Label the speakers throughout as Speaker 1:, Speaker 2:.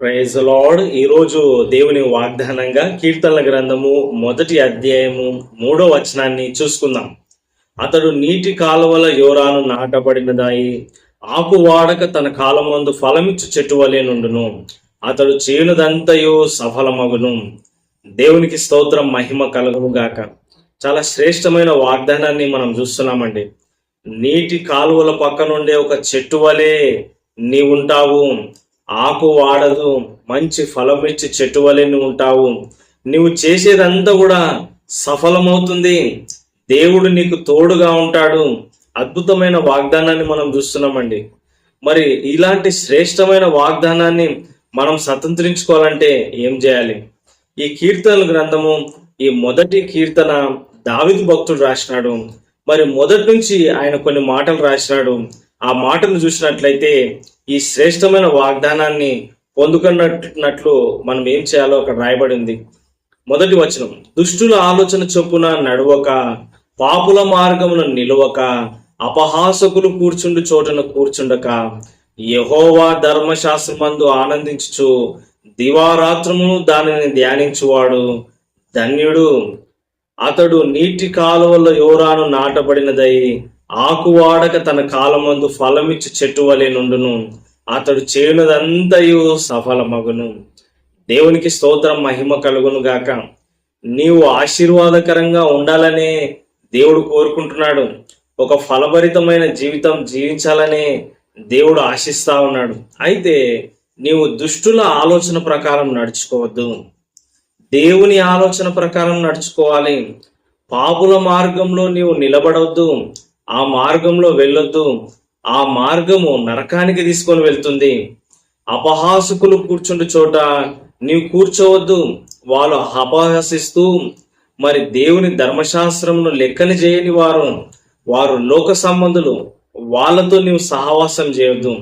Speaker 1: Praise lord ఈరోజు దేవుని వాగ్దానంగా కీర్తనల గ్రంథము మొదటి అధ్యాయము మూడో వచనాన్ని చూసుకుందాం. అతడు నీటి కాలువల యోరాను నాటబడినదాయి ఆకు వాడక తన కాలమందు ఫలమిచ్చు చెట్టు వలె నుండును. అతడు చేయునదంతయు సఫలమగును. దేవునికి స్తోత్రం మహిమ కలుగును గాక. చాలా శ్రేష్టమైన వాగ్దానాన్ని మనం చూస్తున్నామండి. నీటి కాలువల పక్కనుండే ఒక చెట్టు వలె నీవుంటావు. ఆకు వాడదు మంచి ఫలం ఇచ్చి చెట్టు వలె ఉంటావు? నువ్వు చేసేదంతా కూడా సఫలమవుతుంది. దేవుడు నీకు తోడుగా ఉంటాడు. అద్భుతమైన వాగ్దానాన్ని మనం చూస్తున్నామండి. మరి ఇలాంటి శ్రేష్టమైన వాగ్దానాన్ని మనం స్వతంత్రించుకోవాలంటే ఏం చేయాలి? ఈ కీర్తనల గ్రంథము ఈ మొదటి కీర్తన దావిదు భక్తుడు రాసినాడు. మరి మొదటి నుంచి ఆయన కొన్ని మాటలు రాసినాడు. ఆ మాటను చూసినట్లయితే ఈ శ్రేష్టమైన వాగ్దానాన్ని పొందుకున్నట్లు మనం ఏం చేయాలో అక్కడ రాయబడింది. మొదటి వచనం దుష్టుల ఆలోచన చొప్పున నడవక పాపుల మార్గమును నిలవక అపహాసకులు కూర్చుండు చోటను కూర్చుండక యహోవా ధర్మశాస్త్రమందు ఆనందించుచు దివారాత్రము దానిని ధ్యానించువాడు. ధన్యుడు అతడు నీటి కాలువల యోరాను నాటబడినదై ఆకువాడక తన కాలమందు ఫలమిచ్చు చెట్టు వలె నుండును. అతడు చేనుదంతయు సఫలమగును. దేవునికి స్తోత్రం మహిమ కలుగును గాక. నీవు ఆశీర్వాదకరంగా ఉండాలనే దేవుడు కోరుకుంటున్నాడు. ఒక ఫలభరితమైన జీవితం జీవించాలనే దేవుడు ఆశిస్తా ఉన్నాడు. అయితే నీవు దుష్టుల ఆలోచన ప్రకారం నడుచుకోవద్దు. దేవుని ఆలోచన ప్రకారం నడుచుకోవాలి. పాపుల మార్గంలో నీవు నిలబడవద్దు. ఆ మార్గంలో వెళ్ళొద్దు. ఆ మార్గము నరకానికి తీసుకొని వెళ్తుంది. అపహాసుకులు కూర్చుండు చోట నీవు కూర్చోవద్దు. వాళ్ళు అపహాసిస్తూ మరి దేవుని ధర్మశాస్త్రమును లెక్కలు చేయని వారు వారు లోక సంబంధులు వాళ్ళతో నీవు సహవాసం చేయొద్దు.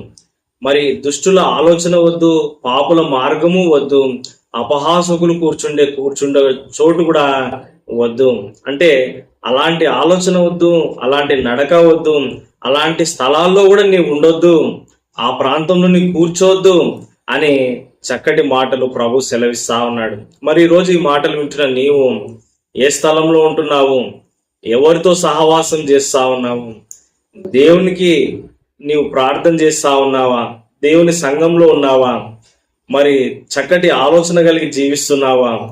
Speaker 1: మరి దుష్టుల ఆలోచన వద్దు పాపుల మార్గము వద్దు. అపహాసకులు కూర్చుండే కూర్చుండే చోటు కూడా వద్దు. అంటే అలాంటి ఆలోచన వద్దు అలాంటి నడక వద్దు అలాంటి స్థలాల్లో కూడా నీవు ఉండొద్దు ఆ ప్రాంతంలో నీ కూర్చోవద్దు అని చక్కటి మాటలు ప్రభు సెలవిస్తా ఉన్నాడు. మరి ఈరోజు ఈ మాటలు వింటున్న నీవు ఏ స్థలంలో ఉంటున్నావు? ఎవరితో సహవాసం చేస్తా ఉన్నావు? దేవునికి నీవు ప్రార్థన చేస్తా ఉన్నావా? దేవుని సంఘంలో ఉన్నావా? మరి చక్కటి ఆలోచన కలిగి జీవిస్తున్నావా?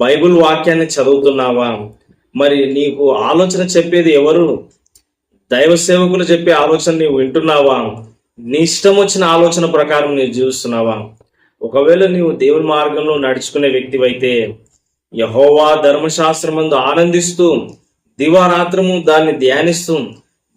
Speaker 1: బైబిల్ వాక్యాన్ని చదువుతున్నావా? మరి నీకు ఆలోచన చెప్పేది ఎవరు? దైవ సేవకులు చెప్పే ఆలోచన నీవు వింటున్నావా? నీ ఇష్టం వచ్చిన ఆలోచన ప్రకారం నీవు జీవిస్తున్నావా? ఒకవేళ నీవు దేవుని మార్గంలో నడుచుకునే వ్యక్తివైతే యహోవా ధర్మశాస్త్రమందు ఆనందిస్తూ దివారాత్రము దాన్ని ధ్యానిస్తూ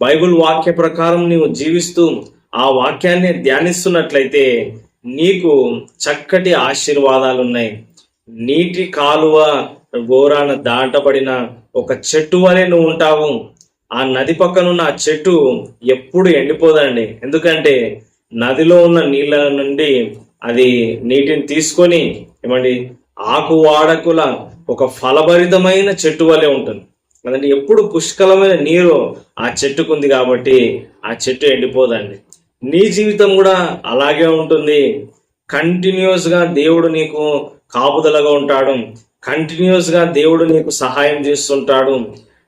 Speaker 1: బైబిల్ వాక్య ప్రకారం నీవు జీవిస్తూ ఆ వాక్యాన్ని ధ్యానిస్తున్నట్లయితే నీకు చక్కటి ఆశీర్వాదాలు ఉన్నాయి నీటి కాలువ గోరాన దాటబడిన ఒక చెట్టు వలె నువ్వు ఉంటావు. ఆ నది పక్కన ఉన్న ఆ చెట్టు ఎప్పుడు ఎండిపోదండి. ఎందుకంటే నదిలో ఉన్న నీళ్ళ నుండి అది నీటిని తీసుకొని ఏమండి ఆకు వాడకుల ఒక ఫలభరితమైన చెట్టు వలె ఉంటుంది. అదండి ఎప్పుడు పుష్కలమైన నీరు ఆ చెట్టుకుంది కాబట్టి ఆ చెట్టు ఎండిపోదండి. నీ జీవితం కూడా అలాగే ఉంటుంది. కంటిన్యూస్గా దేవుడు నీకు కాపుదలగా ఉంటాడు. కంటిన్యూస్గా దేవుడు నీకు సహాయం చేస్తుంటాడు.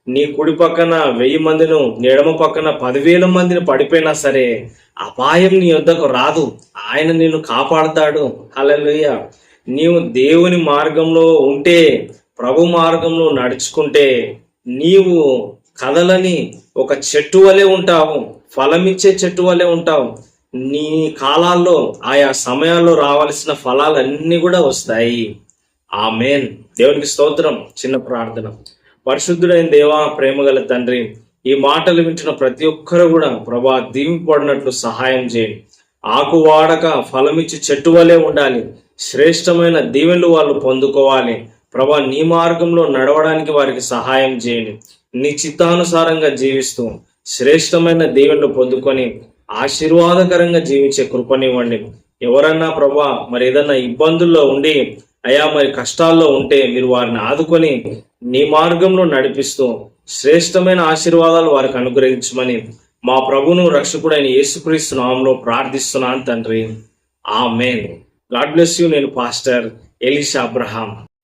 Speaker 1: నీ కుడి పక్కన వెయ్యి మందిను ఎడమ పక్కన పదివేల మందిని పడిపోయినా సరే అపాయం నీ వద్దకు రాదు. ఆయన నిన్ను కాపాడతాడు. హల్లెలూయ. నీవు దేవుని మార్గంలో ఉంటే ప్రభు మార్గంలో నడుచుకుంటే నీవు కదలని ఒక చెట్టు వలె ఉంటావు. ఫలమిచ్చే చెట్టు వలె ఉంటావు. నీ కాలాల్లో ఆయా సమయాల్లో రావాల్సిన ఫలాలన్నీ కూడా వస్తాయి. ఆ మేన్ దేవునికి స్తోత్రం. చిన్న ప్రార్థన. పరిశుద్ధుడైన దేవా ప్రేమగల తండ్రి ఈ మాటలు వింటున్న ప్రతి ఒక్కరు కూడా ప్రభా దీవిపడినట్లు సహాయం చేయండి. ఆకు వాడక ఫలమిచ్చి చెట్టు వలె ఉండాలి. శ్రేష్టమైన దీవెనలు వాళ్ళు పొందుకోవాలి. ప్రభా నీ మార్గంలో నడవడానికి వారికి సహాయం చేయండి. నీ చిత్తానుసారంగా జీవిస్తూ శ్రేష్టమైన దీవెనలు పొందుకొని ఆశీర్వాదకరంగా జీవించే కృపనివ్వండి. ఎవరన్నా ప్రభా మరి ఏదన్నా ఇబ్బందుల్లో ఉండి అయా మరి కష్టాల్లో ఉంటే మీరు వారిని ఆదుకొని నీ మార్గంలో నడిపిస్తూ శ్రేష్టమైన ఆశీర్వాదాలు వారికి అనుగ్రహించమని మా ప్రభును రక్షకుడైన యేసుక్రీస్తు నామంలో ప్రార్థిస్తున్నాను తండ్రి. ఆ గాడ్ బ్లెస్ యూ. నేను pastor Elisha Abraham.